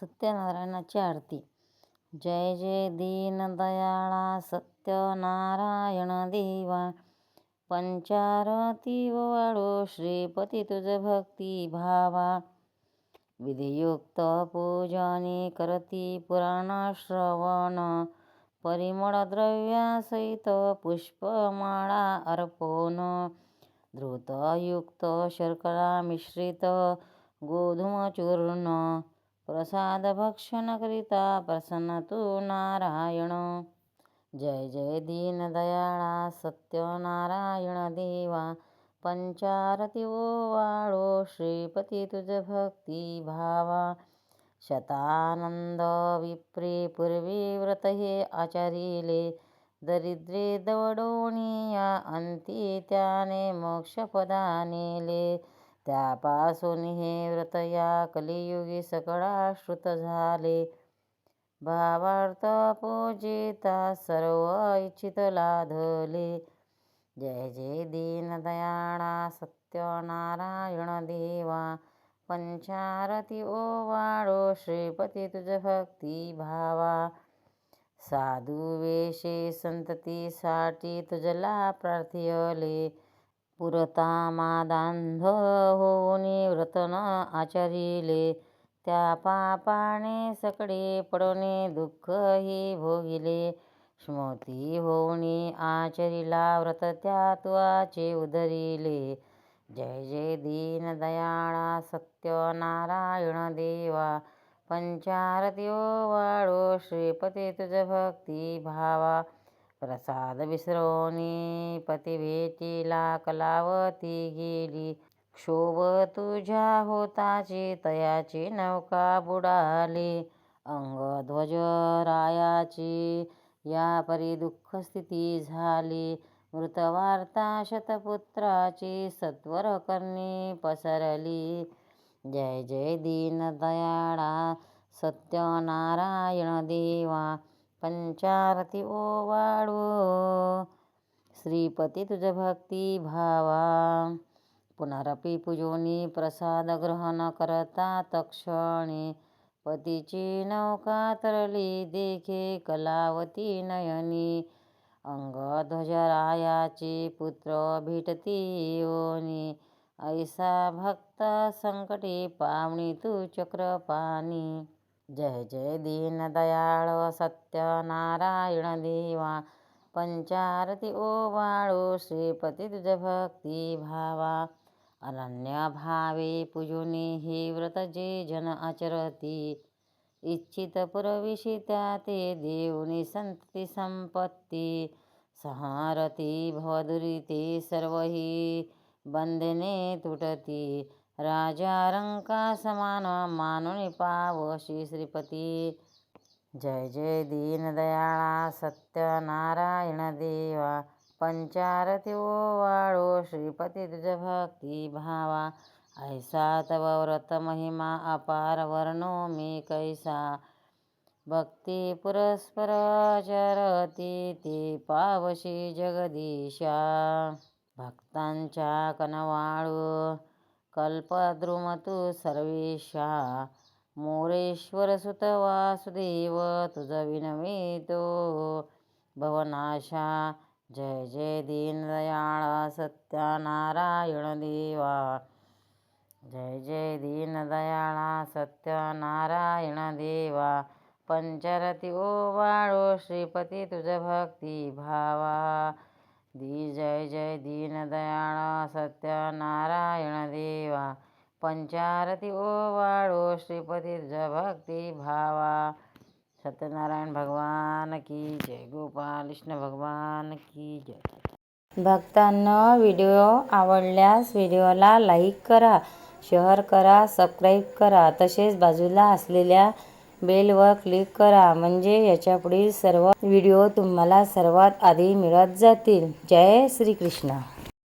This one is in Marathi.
सत्यनारायणाची आरती जय जय दीनदयाळा सत्यनारायण देवा पंचारती वाळो श्रीपती तुझ भक्ती भावा विधियुक्त पूजनी करती पुराण श्रवण परिमळ द्रव्यासहित पुष्पमाळा अर्पण धृतयुक्त शर्करा मिश्रित गोधूमचूर्ण चूर्ण प्रसाद भक्षण करिता प्रसन्न तू नारायण जय जय दीनदयाळा सत्यनारायण देवा। पंचारती ओवाळो श्रीपती तुझ भक्ती भावा। शतानंद विप्रे पूर्वी व्रत हे आचारिले। दरिद्रे दवडोनिया अंती त्याने मोक्षपदा नेले त्यापासून हे व्रत या कलियुगी सकळा श्रुत झाले. भावार्थ पूजिता सर्व इच्छित लाधले जय जय दीनदयाळा सत्यनारायण देवा. पंचारती ओवाळो श्रीपती तुझ भक्ती भावा. साधू वेशे संततीसाठी तुझला प्रार्थियले पुरतामादांध मादांध होऊनी व्रतन आचरिले. त्या पापाने सकळे पडणे दुःखही भोगिले. स्मृती होऊनी आचरिला व्रत त्या तुआचे उधरिले जय जय दीनदयाळा सत्यनारायण देवा. पंचारती ओवाळो श्रीपती तुझ भक्ती भावा. प्रसाद विसरोनी पती कलावती गेली. क्षोभ तुझ्या होताची तयाची नौका बुडाली. अंगध्वज रायाची या परी दुःख स्थिती झाली. मृतवार्ता शतपुत्राची सत्वर कर्णी पसरली. जय जय दीनदयाळा सत्यनारायण देवा पंचारती ओवाळो. श्रीपती तुझ भक्ती भावा। पुनरपी पूजोनी प्रसाद ग्रहण करता तक्षणी पतीची नौका तरली देखे कलावती नयनी। अंगध्वजरायाची पुत्र भेटती योनी। ऐसा भक्त संकटी पावणी तू चक्रपाणी जय जय दीनदयाळ सत्यनारायण देवा। पंचारती ओवाळो श्रीपती तुझ भक्ती भावा। अनन्य भावे पूजुनी हे व्रत जे जन आचरती। इच्छित पुरविशी ते देवनी संतती संपत्ती संहारती भवदुरिते सर्व ही बंधने तुटती। राजा रंका समान मानुनी पावशी श्रीपती। जय जय दीनदयाळा सत्यनारायण देवा पंचारती ओवाळो श्रीपती तुझ भक्ती भावा ऐसा तव व्रत महिमा अपार वर्णो मी कैसा भक्ती पुरस्पर चरती ते पावशी जगदीशा भक्तांच्या कनवाळू कल्पद्रुमतु सर्वेशा मोरेश्वर सुत वासुदेव तुझ विनवितो भवनाशा जय जय दीनदयाळ सत्यनारायण देवा. जय जय दीनदयाळा सत्यनारायण देवा. पंचरती ओवाळो श्रीपती तुझ भक्ती भावा. दी जय जय दीनदयाळ सत्यनारायण देवा. पंचारती ओवाळो श्रीपती तुझ भक्ती भावा सत्यनारायण भगवान की जय गोपाल कृष्ण भगवान की जय. भक्तांना व्हिडिओ आवडल्यास व्हिडिओला लाईक करा शेअर करा सबस्क्राईब करा. तसेच बाजूला असलेल्या बेलवर क्लिक करा म्हणजे याच्यापुढील सर्व व्हिडिओ तुम्हाला सर्वात आधी मिळत जातील. जय श्रीकृष्ण.